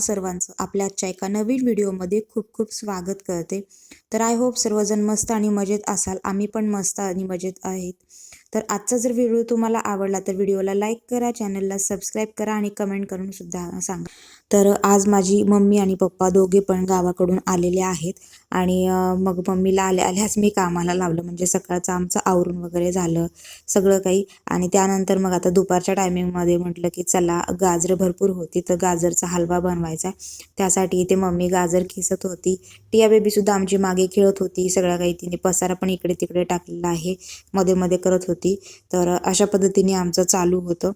तुम्हा सर्वांचं आपल्या आजच्या एका नवीन व्हिडिओमध्ये खूप खूप स्वागत करते. तर आय होप सर्वजण मस्त आणि मजेत असाल. आम्ही पण मस्त आणि मजेत आहेत. तर आजचा जर व्हिडिओ तुम्हाला आवडला तर व्हिडिओला लाईक करा चॅनलला सबस्क्राईब करा आणि कमेंट करून सुद्धा सांगा. तर आज माझी मम्मी आणि पप्पा दोघे पण गावाकडून आलेले आहेत आणि मग मम्मीला आल्या आल्याच मी कामाला लावलं. म्हणजे सकाळचं आमचं आवरून वगैरे झालं सगळं काही. आणि त्यानंतर मग आता दुपारच्या टायमिंगमध्ये म्हटलं की चला गाजर भरपूर होती तर गाजरचा हलवा बनवायचा. आहे त्यासाठी इथे मम्मी गाजर खिसत होती. टिया बेबीसुद्धा आमची मागे खेळत होती. सगळ्या काही तिने पसारा पण इकडे तिकडे टाकलेला आहे. मध्ये मध्ये करत होती. तर अशा पद्धतीने आमचं चालू होतं.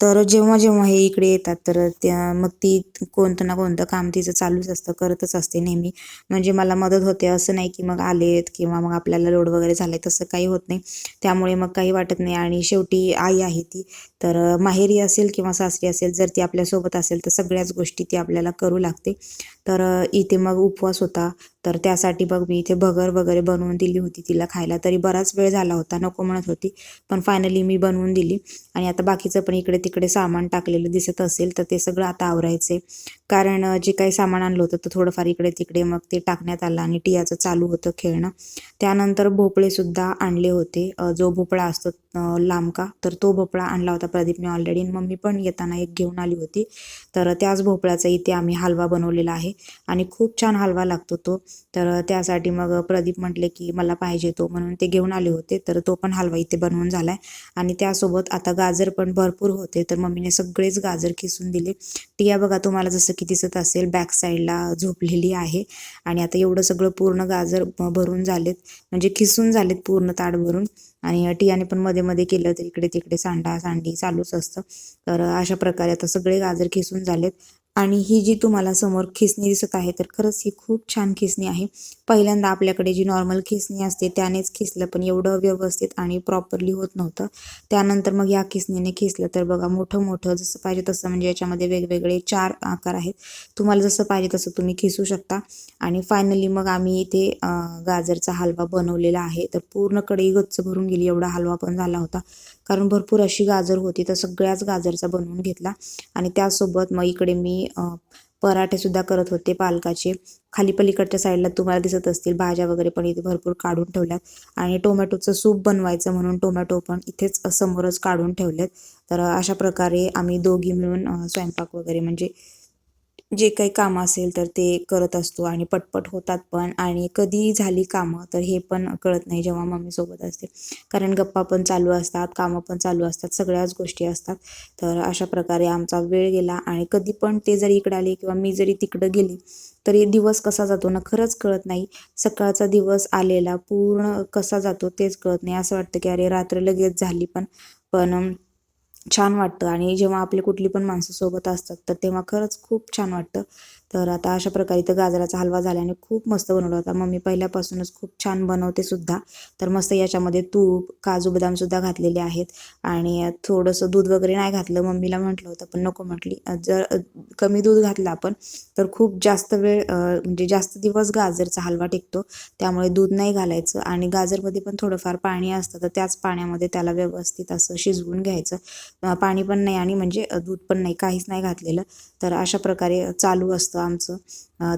तर जेव्हा जेव्हा हे इकडे येतात तर त्या मग ती कोणतं ना कोणतं काम तिचं चालूच असतं करतच असते नेहमी. म्हणजे मला मदत होते असं नाही की मग आलेत किंवा मग आपल्याला लोड वगैरे झाले तसं काही होत नाही. त्यामुळे मग काही वाटत नाही. आणि शेवटी आई आहे ती. तर माहेरी असेल किंवा सासरी असेल जर ती आपल्यासोबत असेल तर सगळ्याच गोष्टी ती आपल्याला करू लागते. तर इथे मग उपवास होता. तर त्यासाठी बघ मी इथे भगर वगैरे बनवून दिली होती तिला खायला. तरी बराच वेळ झाला होता नको म्हणत होती. पण फायनली मी बनवून दिली. आणि आता बाकीचं पण इकडे तिकडे सामान टाकलेलं दिसत असेल तर ते सगळं आता आवरायचे कारण जे काही सामान आणलं होतं तर थोडंफार इकडे तिकडे मग ते टाकण्यात आलं आणि टियाचं चालू होतं खेळणं. त्यानंतर भोपळेसुद्धा आणले होते. जो भोपळा असतो लांबका. तर तो भोपळा आणला होता प्रदीपने ऑलरेडी मम्मी पण येताना एक घेऊन आली होती. तर त्याच भोपळ्याचा इथे आम्ही हलवा बनवलेला आहे आणि खूप छान हलवा लागतो तो. तर त्यासाठी मग प्रदीप म्हटले की मला पाहिजे तो म्हणून ते घेऊन आले होते. तर तो पण हलवा इथे बनवून झाला आहे आणि त्यासोबत आता गाजर पण भरपूर होते. तर मम्मीने सगळेच गाजर खिसून दिले. टिया बघा तुम्हाला जसं की दिसत असेल बॅक साईडला झोपलेली आहे. आणि आता एवढं सगळं पूर्ण गाजर भरून झालेत. म्हणजे खिसून झालेत पूर्ण ताट भरून. आणि टियाने पण मध्ये मध्ये केलं तर इकडे तिकडे सांडा सांडी चालूच असतं. तर अशा प्रकारे आता सगळे गाजर खिसून झालेत. आणि ही जी तुम्हाला समोर खिसणी दिसत आहे तर खरंच ही खूप छान खिसणी आहे. पहिल्यांदा आपल्याकडे जी नॉर्मल खिसणी असते त्यानेच खिसलं पण एवढं व्यवस्थित आणि प्रॉपरली होत नव्हतं. त्यानंतर मग या खिसणीने खिसलं तर बघा मोठं मोठं जसं पाहिजे तसं म्हणजे याच्यामध्ये वेगवेगळे चार आकार आहेत. तुम्हाला जसं पाहिजे तसं तुम्ही खिसू शकता. आणि फायनली मग आम्ही इथे गाजरचा हलवा बनवलेला आहे. तर पूर्ण कढई गच्च भरून गेली एवढा हलवा पण झाला होता. कारण भरपूर अशी गाजर होती तर सगळ्याच गाजरचा बनवून घेतला. आणि त्यासोबत मग इकडे मी पराठे पराठेसुद्धा करत होते पालकाचे. खाली पलीकडच्या साईडला तुम्हाला दिसत असतील भाज्या वगैरे पण इथे भरपूर काढून ठेवल्यात. आणि टोमॅटोचं सूप बनवायचं म्हणून टोमॅटो पण इथेच समोरच काढून ठेवलेत. तर अशा प्रकारे आम्ही दोघी मिळून स्वयंपाक वगैरे म्हणजे जे काही कामं असेल तर ते करत असतो आणि पटपट होतात पण आणि कधी झाली कामं तर हे पण कळत नाही जेव्हा मम्मीसोबत असते. कारण गप्पा पण चालू असतात कामं पण चालू असतात सगळ्याच गोष्टी असतात. तर अशा प्रकारे आमचा वेळ गेला आणि कधी पण ते जरी इकडे आले किंवा मी जरी तिकडं गेली तरी दिवस कसा जातो ना खरंच कळत नाही. सकाळचा दिवस आलेला पूर्ण कसा जातो तेच कळत नाही. असं वाटतं की अरे रात्र लगेच झाली पण पण छान वाटतं. आणि जेव्हा आपली कुठली पण माणसं सोबत असतात तर तेव्हा खरंच खूप छान वाटतं. तर आता अशा प्रकारे इथं गाजराचा हलवा झाल्याने खूप मस्त बनवला होता. मम्मी पहिल्यापासूनच खूप छान बनवते सुद्धा. तर मस्त याच्यामध्ये तूप काजू बदामसुद्धा घातलेले आहेत. आणि थोडंसं दूध वगैरे नाही घातलं मम्मीला म्हटलं होतं पण नको म्हटली. जर कमी दूध घातलं आपण तर खूप जास्त वेळ म्हणजे जास्त दिवस गाजरचा हलवा टिकतो. त्यामुळे दूध नाही घालायचं. आणि गाजरमध्ये पण थोडंफार पाणी असतं तर त्याच पाण्यामध्ये त्याला व्यवस्थित असं शिजवून घ्यायचं. पाणी पण नाही आणि म्हणजे दूध पण नाही काहीच नाही घातलेलं. तर अशा प्रकारे चालू असतं आमचं.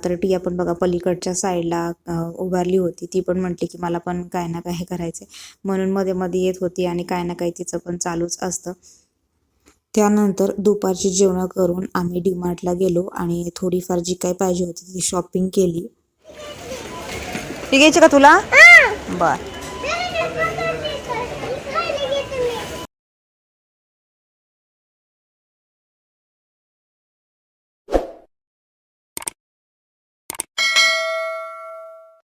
तर टिया पण बघा पलीकडच्या साईडला उभारली होती. ती पण म्हटली की मला पण काय ना काय करायचं म्हणून मध्ये मध्ये येत होती आणि काय ना काही तिचं पण चालूच असतं. त्यानंतर दुपारची जेवणं करून आम्ही डीमार्टला गेलो आणि थोडीफार जी काही पाहिजे होती ती शॉपिंग केली. ही घ्यायची का तुला? बर.